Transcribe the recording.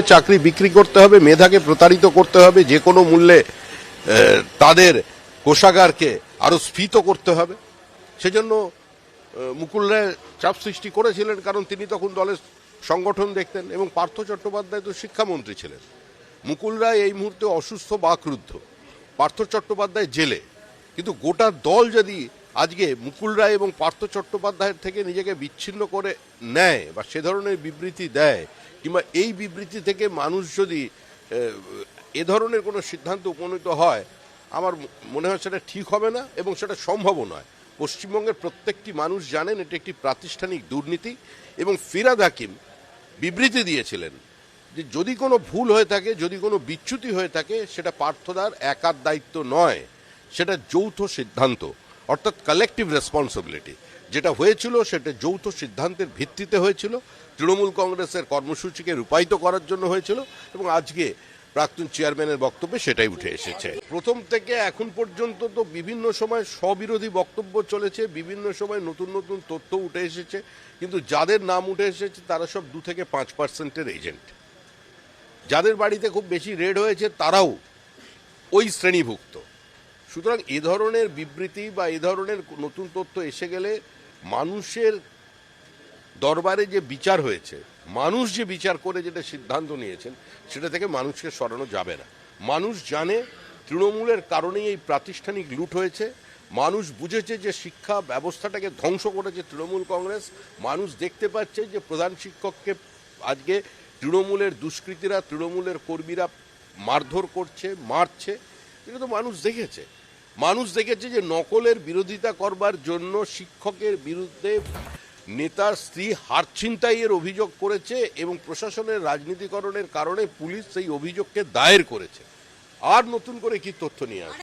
চাকরি বিক্রি করতে হবে, মেধাকে প্রতারিত করতে হবে, যে কোনো মূল্যে তাদের কোষাগারকে আরও স্ফীত করতে হবে। সেজন্য মুকুল রায় চাপ সৃষ্টি করেছিলেন কারণ তিনি তখন দলের সংগঠন দেখতেন এবং পার্থ চট্টোপাধ্যায় তো শিক্ষামন্ত্রী ছিলেন। মুকুল রায় এই মুহূর্তে অসুস্থ বা ক্রুদ্ধ। পার্থ চট্টোপাধ্যায় জেলে। কিন্তু গোটা দল যদি আজকে মুকুল রায় এবং পার্থ চট্টোপাধ্যায়ের থেকে নিজেকে বিচ্ছিন্ন করে নেয় বা সে ধরনের বিবৃতি দেয়, কিংবা এই বিবৃতি থেকে মানুষ যদি, এ ধরনের কোনো সিদ্ধান্ত উপনীত হয়, আমার মনে হয় সেটা ঠিক হবে না এবং সেটা সম্ভবও নয়। পশ্চিমবঙ্গের প্রত্যেকটি মানুষ জানেন এটি একটি প্রাতিষ্ঠানিক দুর্নীতি এবং ফিরাদ হাকিম বিবৃতি দিয়েছিলেন যে যদি কোনো ভুল হয়ে থাকে, যদি কোনো বিচ্যুতি হয়ে থাকে, সেটা পার্থদার একার দায়িত্ব নয়, সেটা যৌথ সিদ্ধান্ত। অর্থাৎ কালেকটিভ রেসপন্সিবিলিটি যেটা হয়েছিল সেটা যৌথ সিদ্ধান্তের ভিত্তিতে হয়েছিল। তৃণমূল কংগ্রেসের কর্মসূচিকে রূপায়িত করার জন্য হয়েছিল এবং আজকে প্রাক্তন চেয়ারম্যানের বক্তব্যে সেটাই উঠে এসেছে। প্রথম থেকে এখন পর্যন্ত তো বিভিন্ন সময় স্ববিরোধী বক্তব্য চলেছে, বিভিন্ন সময় নতুন নতুন তথ্য উঠে এসেছে, কিন্তু যাদের নাম উঠে এসেছে তারা সব দু থেকে পাঁচ পার্সেন্টের এজেন্ট। যাদের বাড়িতে খুব বেশি রেড হয়েছে তারাও ওই শ্রেণীভুক্ত। সুতরাং এ ধরনের বিবৃতি বা এ ধরনের নতুন তথ্য এসে গেলে মানুষের দরবারে যে বিচার হয়েছে, মানুষ যে বিচার করে যেটা সিদ্ধান্ত নিয়েছেন, সেটা থেকে মানুষকে সরানো যাবে না। মানুষ জানে তৃণমূলের কারণেই এই প্রাতিষ্ঠানিক লুট হয়েছে, মানুষ বুঝেছে যে শিক্ষা ব্যবস্থাটাকে ধ্বংস করেছে তৃণমূল কংগ্রেস, মানুষ দেখতে পাচ্ছে যে প্রধান শিক্ষককে আজকে তৃণমূলের দুষ্কৃতীরা, তৃণমূলের কর্মীরা মারধর করছে, মারছে, এটা তো মানুষ দেখেছে। মানুষ দেখেছে যে নকলের বিরোধিতা করবার জন্য শিক্ষকের বিরুদ্ধে নেতার স্ত্রী হার ছিনতাইয়ের অভিযোগ করেছে এবং প্রশাসনের রাজনীতিকরণের কারণে পুলিশ সেই অভিযোগকে দায়ের করেছে। আর নতুন করে কি তথ্য নিয়ে আসবে?